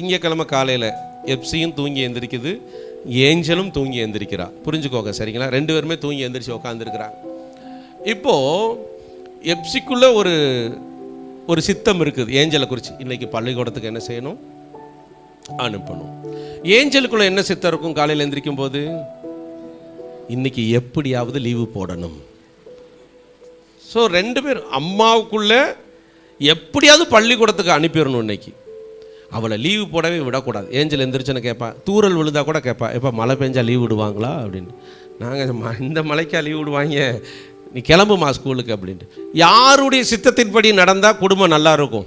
திங்கக்கிழமை காலையில் எப்சியும் தூங்கி எந்திரிக்குது ஏஞ்சலும் தூங்கி எந்திரிக்கிறா. புரிஞ்சுக்கோங்க சரிங்களா? ரெண்டு பேருமே தூங்கி எந்திரிச்சு உட்காந்துருக்குறாங்க இப்போது எப்சிக்குள்ளே ஒரு ஒரு சித்தம் இருக்குது. ஏஞ்சலை குறித்து இன்றைக்கி பள்ளிக்கூடத்துக்கு என்ன செய்யணும்? அனுப்பணும். ஏஞ்சலுக்குள்ளே என்ன சித்தம் இருக்கும் காலையில் எந்திரிக்கும் போது இன்னைக்கு எப்படியாவது லீவு போடணும். ஸோ ரெண்டு பேரும் அம்மாவுக்குள்ளே எப்படியாவது பள்ளிக்கூடத்துக்கு அனுப்பிடணும் இன்னைக்கு. அவளை லீவு போடவே விடக்கூடாது. ஏஞ்சல் எந்திரிச்சுன்னு கேட்பா தூரல் விழுந்தா கூட கேட்பா எப்போ மழை பெஞ்சால் லீவ் விடுவாங்களா அப்படின்னு. நாங்கள் இந்த மழைக்கா லீவு விடுவாங்க? நீ கிளம்புமா ஸ்கூலுக்கு அப்படின்ட்டு. யாருடைய சித்தத்தின்படி நடந்தால் குடும்பம் நல்லா இருக்கும்?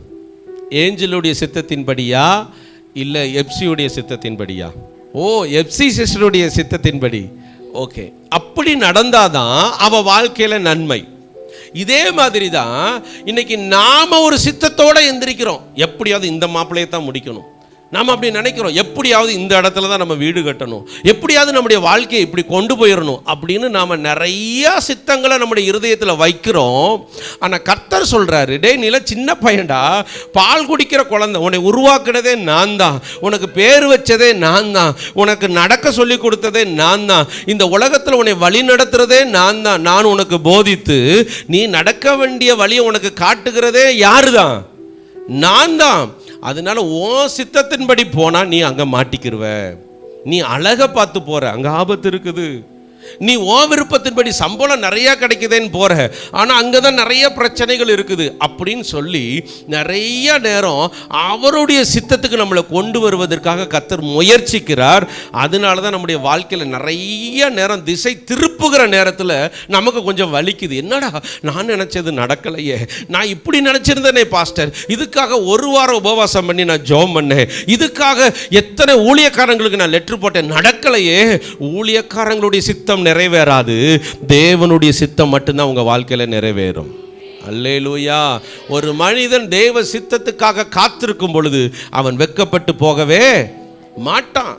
ஏஞ்சலுடைய சித்தத்தின்படியா? இல்லை எப்சியுடைய சித்தத்தின்படியா? ஓ எப்சி சிஸ்டருடைய சித்தத்தின்படி. ஓகே. அப்படி நடந்தாதான் அவள் வாழ்க்கையில் நன்மை. இதே மாதிரி தான் இன்னைக்கு நாம ஒரு சித்தத்தோட எந்திரிக்கிறோம். எப்படியாவது இந்த மாப்பிள்ளையை தான் முடிக்கணும். நாம் அப்படி நினைக்கிறோம். எப்படியாவது இந்த இடத்துல தான் நம்ம வீடு கட்டணும். எப்படியாவது நம்முடைய வாழ்க்கையை இப்படி கொண்டு போயிடணும் அப்படின்னு நாம் நிறைய சித்தங்களை நம்முடைய இருதயத்தில் வைக்கிறோம். ஆனால் கர்த்தர் சொல்கிறாரு டேய் நில சின்ன பையன்டா. பால் குடிக்கிற குழந்தை உன்னை உருவாக்குனதே நான் தான். உனக்கு பேர் வச்சதே நான் தான். உனக்கு நடக்க சொல்லி கொடுத்ததே நான் தான். இந்த உலகத்தில் உன்னை வழி நடத்துறதே நான் தான். நான் உனக்கு போதித்து நீ நடக்க வேண்டிய வழியை உனக்கு காட்டுகிறதே யாரு தான் நான் தான். அதனால உன் சித்தத்தின்படி போனா நீ அங்க மாட்டிக்கிருவ. நீ அழக பார்த்து போற. அங்க ஆபத்து இருக்குது. நீ ஓ விருப்பத்தின்படி சம்பளம் நிறைய கிடைக்குதேன்னு போற. ஆனா அங்கதான் நிறைய பிரச்சனைகள் இருக்குது. அப்படின்னு சொல்லி நிறைய நேரம் அவருடைய சித்தத்துக்கு நம்மளை கொண்டு வருவதற்காக கத்தர் முயற்சிக்கிறார். அதனால தான் நம்முடைய வாழ்க்கையில நிறைய நேரம் திசை திருப்புகிற நேரத்தில் நமக்கு கொஞ்சம் வலிக்குது. என்னடா நான் நினைச்சது நடக்கலையே. நான் இப்படி நினச்சிருந்தேனே பாஸ்டர். இதுக்காக ஒரு வாரம் உபவாசம் பண்ணி நான் ஜோம் பண்ணேன். இதுக்காக எத்தனை ஊழியக்காரங்களுக்கு நான் லெட்டர் போட்டேன். நடக்கலையே. ஊழியக்காரங்களுடைய சித்தம் நிறைவேறாது. தேவனுடைய சித்தம் மட்டும்தான் உங்க வாழ்க்கையில நிறைவேறும். அல்லேலூயா. ஒரு மனிதன் தேவ சித்தத்துக்காக காத்திருக்கும் பொழுது அவன் வெட்கப்பட்டு போகவே மாட்டான்.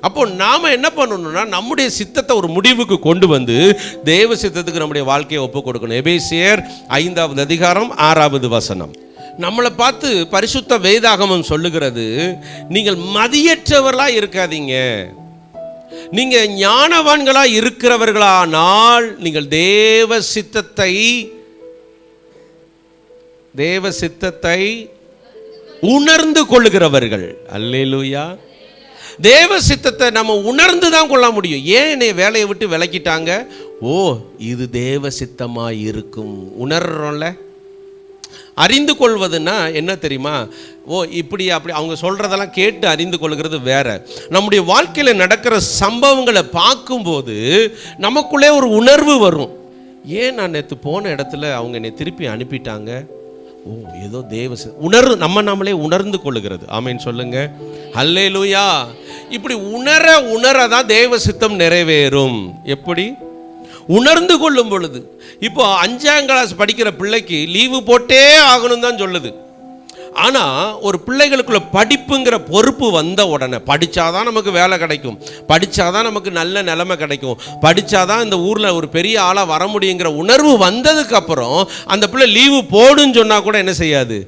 அப்போ நாம என்ன பண்ணணும்னா நம்முடைய சித்தத்தை ஒரு முடிவுக்கு கொண்டு வந்து தேவ சித்தத்துக்கு நம்முடைய வாழ்க்கையை ஒப்பு கொடுக்கணும். எபேசியர் ஐந்தாவது அதிகாரம் ஆறாவது வசனம். நம்மளை பார்த்து பரிசுத்த வேதாகமம் சொல்லுகிறது நீங்கள் மதியற்றவர்களாக இருக்காதீங்க. நீங்கள் ஞானவான்களாக இருக்கிறவர்களானால் நீங்கள் தேவ சித்தத்தை தேவ சித்தத்தை உணர்ந்து கொள்ளுகிறவர்கள். அல்லேலூயா. தேவ சித்தத்தை நம்ம உணர்ந்து தான் கொள்ள முடியும். ஏன் என்னை வேலையை விட்டு விலக்கிட்டாங்க? ஓ இது தேவ சித்தமாக இருக்கும். உணர்றோம்ல. அறிந்து கொள்வதுன்னா என்ன தெரியுமா? ஓ இப்படி அப்படி அவங்க சொல்கிறதெல்லாம் கேட்டு அறிந்து கொள்கிறது வேற. நம்முடைய வாழ்க்கையில் நடக்கிற சம்பவங்களை பார்க்கும்போது நமக்குள்ளே ஒரு உணர்வு வரும். ஏன் நான் நேற்று போன இடத்துல அவங்க என்னை திருப்பி அனுப்பிட்டாங்க? ஓ ஏதோ தேவ உணர்வு நம்ம நம்மளே உணர்ந்து கொள்ளுகிறது. ஆமேன்னு சொல்லுங்க. ஹல்லேலூயா. இப்படி உணர உணர தான் தேவ சித்தம் நிறைவேறும். எப்படி? உணர்ந்து கொள்ளும் பொழுது இப்போ அஞ்சாம் கிளாஸ் படிக்கிற பிள்ளைக்கு லீவு போட்டே ஆகணும் தான் சொல்லுது. ஆனால் ஒரு பிள்ளைகளுக்குள்ள படிப்புங்கிற பொறுப்பு வந்த உடனே படித்தாதான் நமக்கு வேலை கிடைக்கும் படித்தாதான் நமக்கு நல்ல நிலைமை கிடைக்கும் படித்தாதான் இந்த ஊரில் ஒரு பெரிய ஆளாக வர முடியுங்கிற உணர்வு வந்ததுக்கப்புறம் அந்த பிள்ளை லீவு போடுன்னு சொன்னால் கூட என்ன செய்யாது?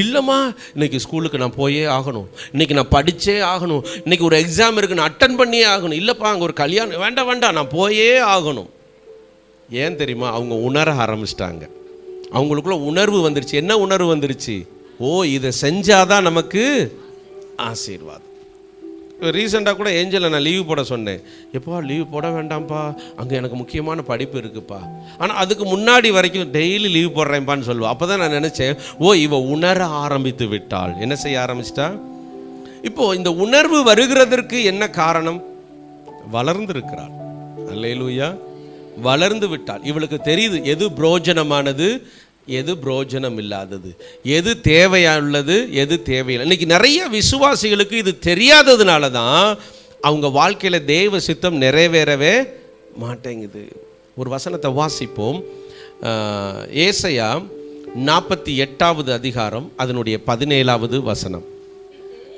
இல்லைம்மா இன்னைக்கு ஸ்கூலுக்கு நான் போயே ஆகணும். இன்னைக்கு நான் படித்தே ஆகணும். இன்னைக்கு ஒரு எக்ஸாம் இருக்குது நான் அட்டன் பண்ணியே ஆகணும். இல்லைப்பா அங்கே ஒரு கல்யாணம் வேண்டாம் வேண்டாம் நான் போயே ஆகணும். ஏன் தெரியுமா அவங்க உணர ஆரம்பிச்சிட்டாங்க. அவங்களுக்குள்ள உணர்வு வந்துருச்சு. என்ன உணர்வு வந்துருச்சு? ஓ இதை செஞ்சாதான் நமக்கு ஆசீர்வாதம். ரீசெண்டாக கூட ஏஞ்சலை நான் லீவ் போட சொன்னேன். எப்பா லீவ் போட வேண்டாம்ப்பா. அங்கே எனக்கு முக்கியமான படிப்பு இருக்குப்பா. ஆனால் அதுக்கு முன்னாடி வரைக்கும் டெய்லி லீவ் போடுறேன்ப்பான்னு சொல்லுவாள் அப்போ தான் நான் நினச்சேன் ஓ இவ உணர ஆரம்பித்து விட்டாள். என்ன செய்ய ஆரம்பிச்சிட்டா? இப்போ இந்த உணர்வு வருகிறதற்கு என்ன காரணம்? வளர்ந்திருக்கிறாள். அல்லையிலூயா வளர்ந்து விட்டாள். இவளுக்கு தெரியுது எது புரோஜனமானது? எது புரோஜனம் இல்லாதது எது தேவையுள்ளது எது தேவையில்லை? இன்னைக்கு நிறைய விசுவாசிகளுக்கு இது தெரியாததுனால தான் அவங்க வாழ்க்கையில் தெய்வ சித்தம் நிறைவேறவே மாட்டேங்குது. ஒரு வசனத்தை வாசிப்போம். ஏசையா நாற்பத்தி எட்டாவது அதிகாரம் அதனுடைய பதினேழாவது வசனம்.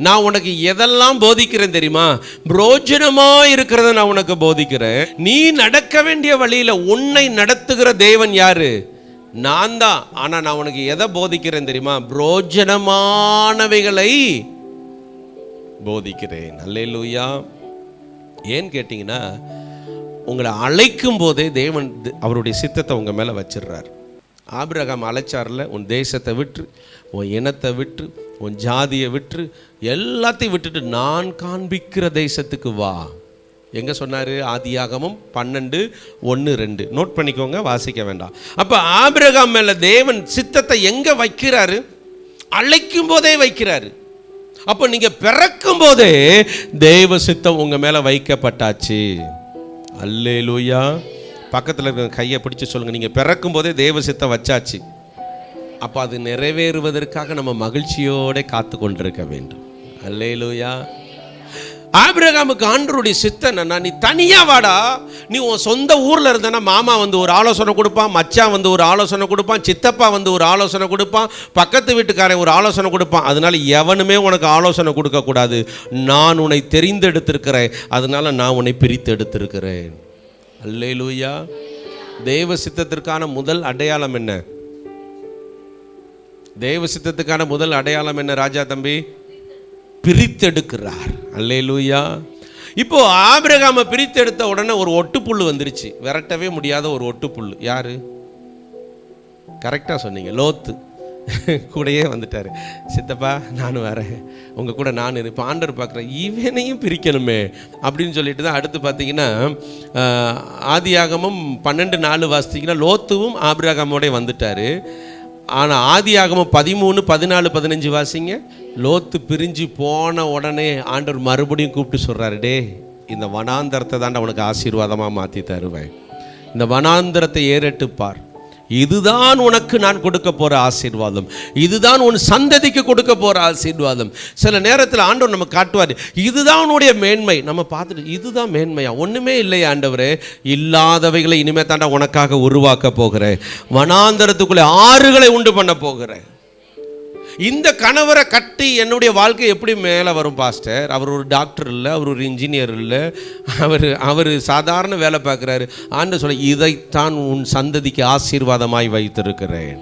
நான் உனக்கு எதெல்லாம் போதிக்கிறேன் தெரியுமா? புரோஜனமாக இருக்கிறத நான் உனக்கு போதிக்கிறேன். நீ நடக்க வேண்டிய வழியில் உன்னை நடத்துகிற தேவன் யாரு? நான் தான் ஆனால் நான் உனக்கு எதை போதிக்கிறேன் தெரியுமா? புரோஜனமானவைகளை போதிக்கிறேன். அல்லேலூயா. ஏன்னு கேட்டிங்கன்னா உங்களை அழைக்கும் போதே தேவன் அவருடைய சித்தத்தை உங்கள் மேலே வச்சிடுறார். ஆபிரகாம் அழைச்சார்ல உன் தேசத்தை விட்டு உன் இனத்தை விட்டு உன் ஜாதியை விட்டு எல்லாத்தையும் விட்டுட்டு நான் காண்பிக்கிற தேசத்துக்கு வா. எங்கே சொன்னார்? ஆதியாகமும் பன்னெண்டு ஒன்று ரெண்டு. நோட் பண்ணிக்கோங்க வாசிக்க வேண்டாம். அப்போ ஆபிரகாம் மேலே தேவன் சித்தத்தை எங்கே வைக்கிறாரு? அழைக்கும் போதே வைக்கிறாரு. அப்போ நீங்கள் பிறக்கும் போதே தெய்வ சித்தம் உங்கள் மேலே வைக்கப்பட்டாச்சு. அல்லே லூயா பக்கத்தில் இருக்கிற கையை பிடிச்சி சொல்லுங்கள் நீங்கள் பிறக்கும் போதே தெய்வ சித்தம் வச்சாச்சு. அப்போ அது நிறைவேறுவதற்காக நம்ம மகிழ்ச்சியோடு காத்து கொண்டிருக்க வேண்டும். அல்லே லூயா ஆபிரகாமுக்கு ஆண்டருடைய சித்தன் என்னன்னா நீ தனியாக வாடா. நீ உன் சொந்த ஊரில் இருந்தனா மாமா வந்து ஒரு ஆலோசனை கொடுப்பான் மச்சான் வந்து ஒரு ஆலோசனை கொடுப்பான் சித்தப்பா வந்து ஒரு ஆலோசனை கொடுப்பான் பக்கத்து வீட்டுக்காரன் ஒரு ஆலோசனை கொடுப்பான். அதனால எவனுமே உனக்கு ஆலோசனை கொடுக்கக்கூடாது நான் உன்னை தெரிந்தெடுத்திருக்கிறேன். அதனால நான் உன்னை பிரித்து எடுத்திருக்கிறேன். அல்லே லூயா தெய்வ சித்தத்திற்கான முதல் அடையாளம் என்ன? தெய்வ சித்தத்துக்கான முதல் அடையாளம் என்ன ராஜா தம்பி? பிரித்தெடுக்கிறார். அல்லேலூயா. இப்போ ஆபிரகாம பிரித்தெடுத்த உடனே ஒரு ஒட்டுப்புல் வந்துருச்சு. விரட்டவே முடியாத ஒரு ஒட்டுப்புல் யாரு? கரெக்டாக சொன்னீங்க. லோத்து. கூடயே வந்துட்டார். சித்தப்பா நானும் வரேன். உங்கள் கூட நான் இருப்பேன் ஆண்டர் பார்க்குறேன் இவனையும் பிரிக்கணுமே அப்படின்னு சொல்லிட்டு தான் அடுத்து பார்த்தீங்கன்னா ஆதியாகமும் பன்னெண்டு நாலு வாசித்தீங்கன்னா லோத்துவும் ஆபிரகாமோடய வந்துட்டாரு. ஆனால் ஆதியாகமும் பதிமூணு பதினாலு பதினஞ்சு வாசிங்க. லோத்து பிரிஞ்சு போன உடனே ஆண்டவர் மறுபடியும் கூப்பிட்டு சொல்கிறாரு டே இந்த வனாந்தரத்தை தான் உனக்கு ஆசீர்வாதமாக மாற்றி தருவேன். இந்த வனாந்தரத்தை ஏறெட்டுப்பார் இதுதான் உனக்கு நான் கொடுக்க போகிற ஆசீர்வாதம். இதுதான் உன் சந்ததிக்கு கொடுக்க போகிற ஆசீர்வாதம். சில நேரத்தில் ஆண்டவர் நம்ம காட்டுவார் இதுதான் உன்னுடைய மேன்மை. நம்ம பார்த்துட்டு இதுதான் மேன்மையா? ஒன்றுமே இல்லையா ஆண்டவரே. இல்லாதவைகளை இனிமே தாண்டா உனக்காக உருவாக்க போகிறேன். வனாந்தரத்துக்குள்ளே ஆறுகளை உண்டு பண்ண போகிறேன். இந்த கணவரை கட்டி என்னுடைய வாழ்க்கை எப்படி மேலே வரும் பாஸ்டர்? அவர் ஒரு டாக்டர் இல்லை அவர் ஒரு இன்ஜினியர் இல்லை அவர் அவர் சாதாரண வேலை பார்க்குறாரு. ஆண்டு சொல்ல இதைத்தான் உன் சந்ததிக்கு ஆசீர்வாதமாய் வைத்திருக்கிறேன்.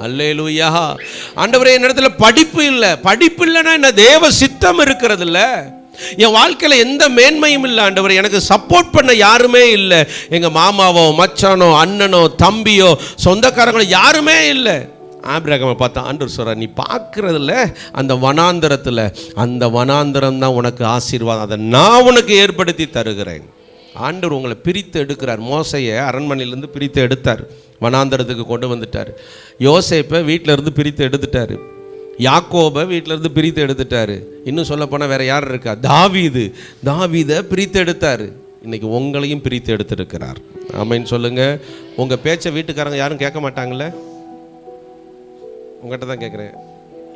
அல்லேலூயா. ஆண்டவரே என்னிடத்துல படிப்பு இல்லை. படிப்பு இல்லைன்னா என்ன? தேவ சித்தம் இருக்கிறது இல்லை என் வாழ்க்கையில் எந்த மேன்மையும் இல்லை ஆண்டவர். எனக்கு சப்போர்ட் பண்ண யாருமே இல்லை. எங்கள் மாமாவோ மச்சானோ அண்ணனோ தம்பியோ சொந்தக்காரங்களோ யாருமே இல்லை. ஆபிரகமை பார்த்தா ஆண்டவர் சொல்கிறார் நீ பார்க்குறதுல அந்த வனாந்தரத்தில் அந்த வனாந்தரம் தான் உனக்கு ஆசீர்வாதம். அதை நான் உனக்கு ஏற்படுத்தி தருகிறேன். ஆண்டவர் உங்களை பிரித்து எடுக்கிறார். மோசையை அரண்மனையிலேருந்து பிரித்து எடுத்தார். வனாந்தரத்துக்கு கொண்டு வந்துட்டார். யோசேப்பை வீட்டிலேருந்து பிரித்து எடுத்துட்டார். யாக்கோபை வீட்டிலேருந்து பிரித்து எடுத்துட்டாரு. இன்னும் சொல்லப்போனால் வேறு யார் இருக்கா? தாவீது. தாவீதை பிரித்து எடுத்தார். இன்றைக்கி உங்களையும் பிரித்து எடுத்திருக்கிறார். ஆமைன்னு சொல்லுங்கள் உங்கள் பேச்சை வீட்டுக்காரங்க யாரும் கேட்க மாட்டாங்களே உங்கள்கிட்ட தான் கேட்குறேன்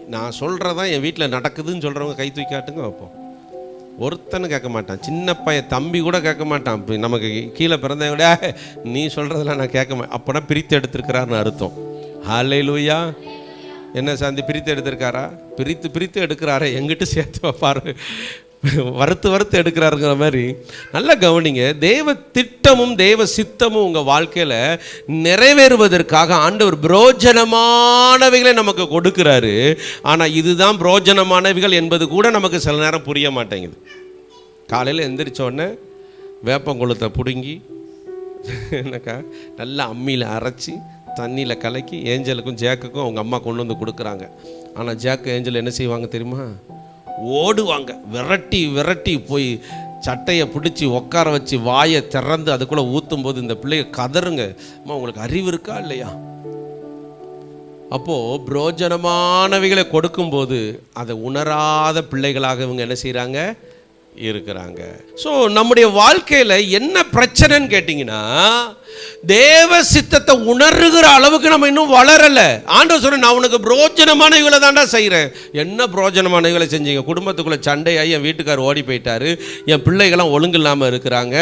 நான் சொல்கிறதான் என் வீட்டில் நடக்குதுன்னு சொல்கிறவங்க கை தூக்கி காட்டுங்க வைப்போம். ஒருத்தனும் கேட்க மாட்டான். சின்ன பையன் தம்பி கூட கேட்க மாட்டான். நமக்கு கீழே பிறந்தவங்க கூட நீ சொல்கிறதெல்லாம் நான் கேட்க மாட்டேன். அப்போனா பிரித்து எடுத்திருக்கிறாருன்னு அர்த்தம். ஹாலே லூயா என்ன சாந்தி பிரித்து எடுத்திருக்காரா? பிரித்து பிரித்து எடுக்கிறாரே. எங்கிட்ட சேர்த்து வைப்பாரு. வறுத்து வறுத்து எடுக்கிறாருங்கிற மாதிரி நல்லா கவனிங்க. தேவ திட்டமும் தேவ சித்தமும் உங்கள் வாழ்க்கையில் நிறைவேறுவதற்காக ஆண்டவர் புரோஜனமானவைகளை நமக்கு கொடுக்கிறாரு. ஆனால் இதுதான் புரோஜனமானவைகள் என்பது கூட நமக்கு சில நேரம் புரிய மாட்டேங்குது. காலையில் எந்திரிச்சோடனே வேப்பங்குளத்தை பிடுங்கி என்னக்கா நல்லா அம்மியில் அரைச்சி தண்ணியில் கலக்கி ஏஞ்சலுக்கும் ஜேக்குக்கும் அவங்க அம்மா கொண்டு வந்து கொடுக்குறாங்க. ஆனால் ஜேக்கு ஏஞ்சல் என்ன செய்வாங்க தெரியுமா? ஓடுவாங்க. விரட்டி விரட்டி போய் சட்டையை பிடிச்சி உட்கார வச்சு வாயை திறந்து அதுக்குள்ளே ஊற்றும் போது இந்த பிள்ளைய கதறுங்க அம்மா உங்களுக்கு அறிவு இருக்கா இல்லையா? அப்போது புரோஜனமானவைகளை கொடுக்கும்போது அதை உணராத பிள்ளைகளாக இவங்க என்ன செய்கிறாங்க இருக்கிறாங்க. ஸோ நம்முடைய வாழ்க்கையில் என்ன பிரச்சனைன்னு கேட்டிங்கன்னா தேவ சித்தத்தை உணர்கிற அளவுக்கு நம்ம இன்னும் வளரலை. ஆண்டவர் சொல்ல நான் உனக்கு புரோஜனமானவைகளை தாண்டா செய்கிறேன் என்ன புரோஜனமானவைகளை செஞ்சீங்க? குடும்பத்துக்குள்ளே சண்டையாகி என் வீட்டுக்கார் ஓடி போயிட்டார். என் பிள்ளைகள்லாம் ஒழுங்கு இல்லாமல் இருக்கிறாங்க.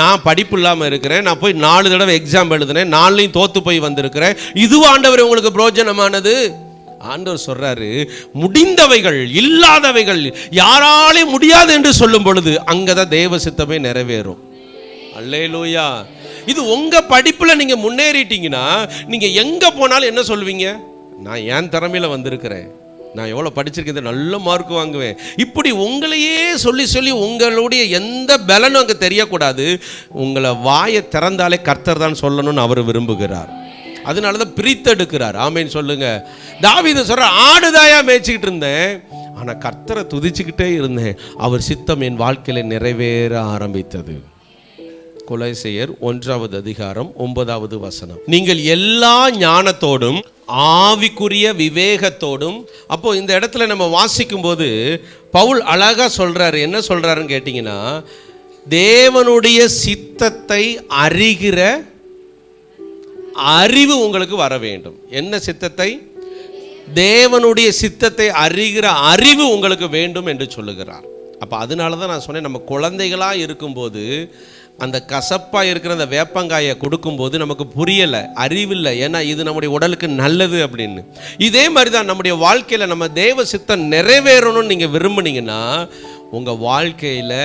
நான் படிப்பு இல்லாமல் இருக்கிறேன். நான் போய் நாலு தடவை எக்ஸாம் எழுதினேன். நாலுலையும் தோற்று போய் வந்திருக்கிறேன். இது ஆண்டவர் உங்களுக்கு புரோஜனமானது? ஆண்டவர் சொல்றாரு முடிந்தவைகள் இல்லாதவைகள் யாராலே முடியாது என்று சொல்லும் பொழுது அங்கதான் தேவ சித்தமே நிறைவேறும். அல்லேலூயா. இது உங்க படிப்புல நீங்க முன்னேறிட்டீங்கன்னா நீங்க எங்க போனாலும் என்ன சொல்லுவீங்க? நான் என் திறமையில வந்திருக்கிறேன். நான் எவ்வளோ படிச்சிருக்கேன் நல்ல மார்க் வாங்குவேன். இப்படி உங்களையே சொல்லி சொல்லி உங்களுடைய எந்த பலனும் அங்கே தெரியக்கூடாது. உங்களை வாயை திறந்தாலே கர்த்தர் தான் சொல்லணும்னு அவர் விரும்புகிறார். அதனால தான் பிரித்தெடுக்கிறார். ஆமேன்னு சொல்லுங்க. தாவித சொல்ற ஆடுதாயா மேய்ச்சிக்கிட்டு இருந்தேன். ஆனால் கர்த்தரை துதிச்சுக்கிட்டே இருந்தேன். அவர் சித்தம் என் வாழ்க்கையில நிறைவேற ஆரம்பித்தது. குலைசெயர் ஒன்றாவது அதிகாரம் ஒன்பதாவது வசனம். நீங்கள் எல்லா ஞானத்தோடும் ஆவிக்குரிய விவேகத்தோடும் அப்போ இந்த இடத்துல நம்ம வாசிக்கும் போது பவுல் அழகா சொல்றாரு. என்ன சொல்றாருன்னு கேட்டிங்கன்னா தேவனுடைய சித்தத்தை அறிகிற அறிவு உங்களுக்கு வர வேண்டும். என்ன சித்தத்தை? தேவனுடைய சித்தத்தை அறிகிற அறிவு உங்களுக்கு வேண்டும் என்று சொல்லுகிறார். அப்போ அதனால தான் நான் சொன்னேன் நம்ம குழந்தைகளாக இருக்கும்போது அந்த கசப்பாக இருக்கிற அந்த வேப்பங்காயை கொடுக்கும்போது நமக்கு புரியலை அறிவில்லை. ஏன்னா இது நம்முடைய உடலுக்கு நல்லது அப்படின்னு. இதே மாதிரி தான் நம்முடைய வாழ்க்கையில் நம்ம தேவ சித்தம் நிறைவேறணும்னு நீங்கள் விரும்புனீங்கன்னா உங்கள் வாழ்க்கையில்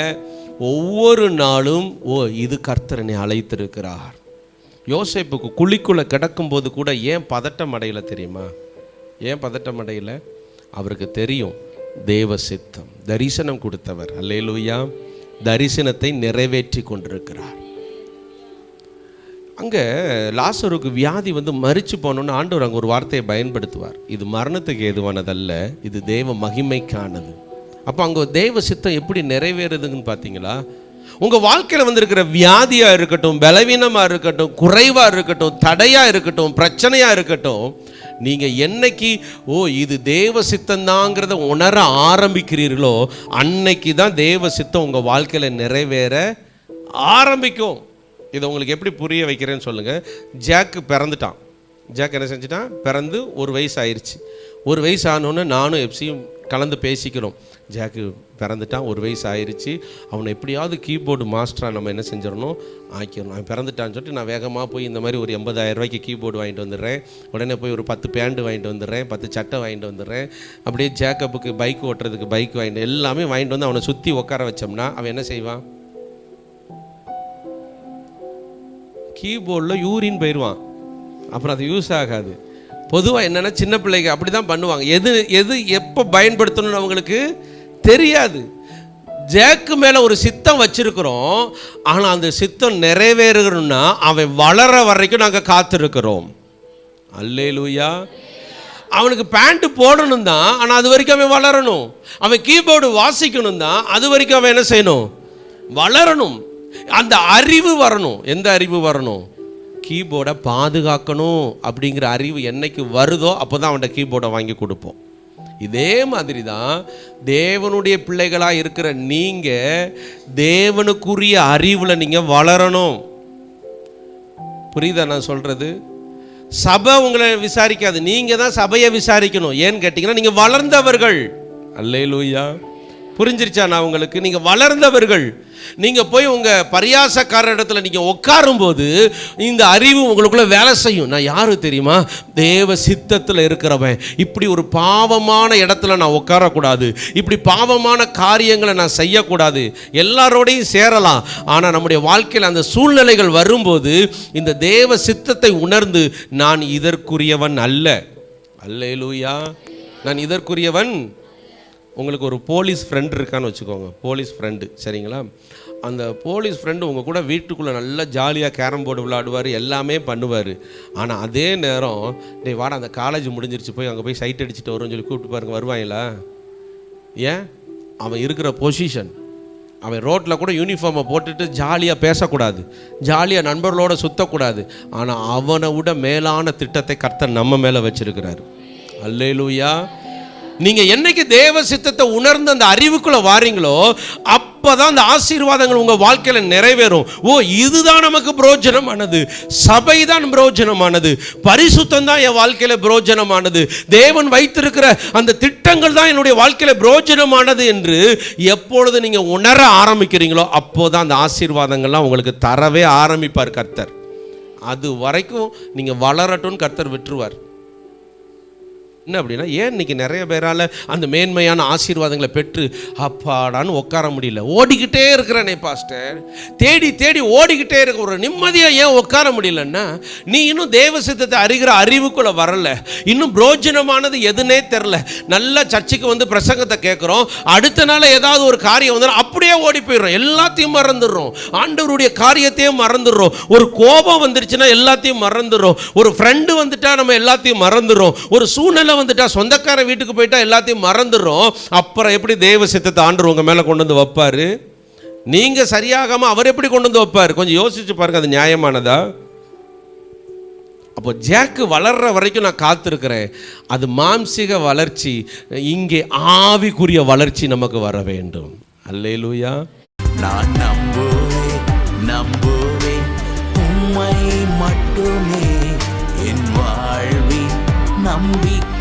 ஒவ்வொரு நாளும் ஓ இது கர்த்தரனை அழைத்திருக்கிறார். யோசேப்புக்கு குழிக்குள்ளே கிடக்கும்போது கூட ஏன் பதட்டம் அடையில தெரியுமா? ஏன் பதட்டம் அடையில? அவருக்கு தெரியும் தேவ சித்தம் தரிசனம் கொடுத்தவர் அல்லேலூயா தரிசனத்தை நிறைவேற்றி கொண்டிருக்கிறார். அங்கே லாசருக்கு வியாதி வந்து மறிச்சு போனோன்னு ஆண்டவர் அங்கே ஒரு வார்த்தையை பயன்படுத்துவார். இது மரணத்துக்கு ஏதுவானதல்ல இது தேவ மகிமைக்கானது. அப்போ அங்கே தேவ சித்தம் எப்படி நிறைவேறுதுன்னு பார்த்தீங்களா உங்கள் வாழ்க்கையில் வந்திருக்கிற வியாதியாக இருக்கட்டும் பலவீனமாக இருக்கட்டும் குறைவாக இருக்கட்டும் தடையாக இருக்கட்டும் பிரச்சனையாக இருக்கட்டும் நீங்கள் என்னைக்கு ஓ இது தேவ சித்தந்தாங்கிறத உணர ஆரம்பிக்கிறீர்களோ அன்னைக்கு தான் தேவ சித்தம் உங்கள் வாழ்க்கையில் நிறைவேற ஆரம்பிக்கும். இதை உங்களுக்கு எப்படி புரிய வைக்கிறேன்னு சொல்லுங்கள் ஜாக்கு பிறந்துட்டான். ஜாக் என்ன செஞ்சுட்டான்? பிறந்து ஒரு வயசு ஆயிடுச்சு ஒரு வயசு ஆனோன்னு நானும் எப்சியும் கலந்து பேசிக்கிறோம். ஜாக்கு பிறந்துட்டான் ஒரு வயசு ஆயிடுச்சு அவனை எப்படியாவது கீபோர்டு மாஸ்டராக நம்ம என்ன செஞ்சிடணும்? ஆக்கிடணும். அவன் பிறந்துட்டான்னு சொல்லிட்டு நான் வேகமாக போய் இந்த மாதிரி ஒரு எண்பதாயிரம் ரூபாய்க்கு கீபோர்டு வாங்கிட்டு வந்துடுறேன். உடனே போய் ஒரு பத்து பேண்ட்டு வாங்கிட்டு வந்துடுறேன் பத்து சட்டை வாங்கிட்டு வந்துடுறேன். அப்படியே ஜேக்கப்புக்கு பைக் ஓட்டுறதுக்கு பைக் வாங்கிட்டு எல்லாமே வாங்கிட்டு வந்து அவனை சுற்றி உட்கார வச்சோம்னா அவன் என்ன செய்வான்? கீபோர்டில் யூரின் போயிடுவான். அப்புறம் அது யூஸ் ஆகாது. பொதுவாக என்னென்னா சின்ன பிள்ளைங்க அப்படி தான் பண்ணுவாங்க. எது எது எப்போ பயன்படுத்தணும்னு அவங்களுக்கு தெரியாது. ஜேக்கு மேலே ஒரு சித்தம் வச்சிருக்கிறோம். ஆனால் அந்த சித்தம் நிறைவேறணும்னா அவன் வளர வரைக்கும் நாங்கள் காத்திருக்கிறோம். அல்லே லூயா அவனுக்கு பேண்ட்டு போடணும் தான் ஆனால் அது வரைக்கும் அவன் வளரணும். அவன் கீபோர்டு வாசிக்கணும் தான் அது வரைக்கும் அவன் என்ன செய்யணும்? வளரணும். அந்த அறிவு வரணும். எந்த அறிவு வரணும்? கீபோர்டை பாதுகாக்கணும் அப்படிங்கிற அறிவு என்னைக்கு வருதோ அப்போ தான் அவன்கிட்ட கீபோர்டை வாங்கி கொடுப்போம். இதே மாதிரி தான் தேவனுடைய பிள்ளைகளாக இருக்கிற நீங்கள் தேவனுக்குரிய அறிவில் நீங்கள் வளரணும். புரியுதா நான் சொல்கிறது சபை உங்களை விசாரிக்காது. நீங்கள் தான் சபையை விசாரிக்கணும். ஏன்னு கேட்டிங்கன்னா நீங்கள் வளர்ந்தவர்கள். அல்லேலூயா. புரிஞ்சிருச்சா நான் உங்களுக்கு? நீங்கள் வளர்ந்தவர்கள். நீங்கள் போய் உங்கள் பரியாசக்கார இடத்துல நீங்கள் உட்காரும்போது இந்த அறிவு உங்களுக்குள்ளே வேலை செய்யும். நான் யார் தெரியுமா? தேவ சித்தத்தில் இருக்கிறவன். இப்படி ஒரு பாவமான இடத்துல நான் உட்காரக்கூடாது. இப்படி பாவமான காரியங்களை நான் செய்யக்கூடாது. எல்லாரோடையும் சேரலாம். ஆனால் நம்முடைய வாழ்க்கையில் அந்த சூழ்நிலைகள் வரும்போது இந்த தேவ சித்தத்தை உணர்ந்து நான் இதற்குரியவன் அல்ல. அல்லேலூயா. நான் இதற்குரியவன் உங்களுக்கு ஒரு போலீஸ் ஃப்ரெண்ட் இருக்கான்னு வச்சுக்கோங்க. போலீஸ் ஃப்ரெண்டு சரிங்களா? அந்த போலீஸ் ஃப்ரெண்டு உங்கள் கூட வீட்டுக்குள்ளே நல்லா ஜாலியாக கேரம் போர்டு விளையாடுவார் எல்லாமே பண்ணுவார். ஆனால் அதே நேரம் டே வாடா அந்த காலேஜ் முடிஞ்சிருச்சு போய் அங்கே போய் சைட் அடிச்சுட்டு வரும்னு சொல்லி கூப்பிட்டு பாருங்க வருவாங்களா? ஏன்? அவன் இருக்கிற பொசிஷன் அவன் ரோட்டில் கூட யூனிஃபார்மை போட்டுட்டு ஜாலியாக பேசக்கூடாது. ஜாலியாக நண்பர்களோட சுற்றக்கூடாது ஆனால் அவனை விட மேலான திட்டத்தை கர்த்தர் நம்ம மேலே வச்சுருக்கிறார். அல்லேலூயா நீங்கள் என்னைக்கு தேவ சித்தத்தை உணர்ந்து அந்த அறிவுக்குள்ளே வாரீங்களோ அப்போ தான் அந்த ஆசீர்வாதங்கள் உங்கள் வாழ்க்கையில் நிறைவேறும். ஓ இதுதான் நமக்கு புரோஜனமானது. சபை தான் புரோஜனமானது. பரிசுத்தம் தான் என் வாழ்க்கையில் புரோஜனமானது. தேவன் வைத்திருக்கிற அந்த திட்டங்கள் தான் என்னுடைய வாழ்க்கையில் புரோஜனமானது என்று எப்பொழுது நீங்கள் உணர ஆரம்பிக்கிறீங்களோ அப்போ தான் அந்த ஆசீர்வாதங்கள்லாம் உங்களுக்கு தரவே ஆரம்பிப்பார் கர்த்தர். அது வரைக்கும் நீங்கள் வளரட்டும்னு கர்த்தர் விட்டுருவார். என்ன அப்படின்னா ஏன் இன்னைக்கு நிறைய பேரால் அந்த மேன்மையான ஆசீர்வாதங்களை பெற்று அப்பாடான்னு உட்கார முடியல? ஓடிக்கிட்டே இருக்கிறனே பாஸ்டர். தேடி தேடி ஓடிக்கிட்டே இருக்க ஒரு நிம்மதியாக ஏன் உட்கார முடியலன்னா நீ இன்னும் தேவ சித்தத்தை அறிகிற அறிவுக்குள்ள வரல. இன்னும் பிரோஜனமானது எதுனே தெரில. நல்ல சர்ச்சுக்கு வந்து பிரசங்கத்தை கேட்குறோம் அடுத்த நாள் ஏதாவது ஒரு காரியம் வந்து அப்படியே ஓடி போயிடுறோம். எல்லாத்தையும் மறந்துடுறோம். ஆண்டவருடைய காரியத்தையும் மறந்துடுறோம். ஒரு கோபம் வந்துருச்சுன்னா எல்லாத்தையும் மறந்துடுறோம். ஒரு ஃப்ரெண்டு வந்துட்டா நம்ம எல்லாத்தையும் மறந்துடுறோம். ஒரு சூழ்நிலை வந்துட்டா சொந்தக்கார வீட்டுக்கு போயிட்டா எல்லாத்தையும் மறந்துடும் அப்புறம் எப்படி தெய்வ சித்தத்தை ஆண்டு உங்க மேலே கொண்டு வந்து வைப்பாரு? நீங்க சரியாகாம அவர் எப்படி கொண்டு வந்து வைப்பார்? கொஞ்சம் யோசிச்சு பாருங்க அது நியாயமானதா? அப்போ ஜாக்கு வளர்ற வரைக்கும் நான் காத்திருக்கிறேன். அது மாம்சிக வளர்ச்சி இங்கே ஆவிக்குரிய வளர்ச்சி நமக்கு வர வேண்டும். அல்லேலூயா. நான் நம்புவேன் நம்புவேன். உண்மை மட்டுமே என் வாழ்வின் நம்பிக்கை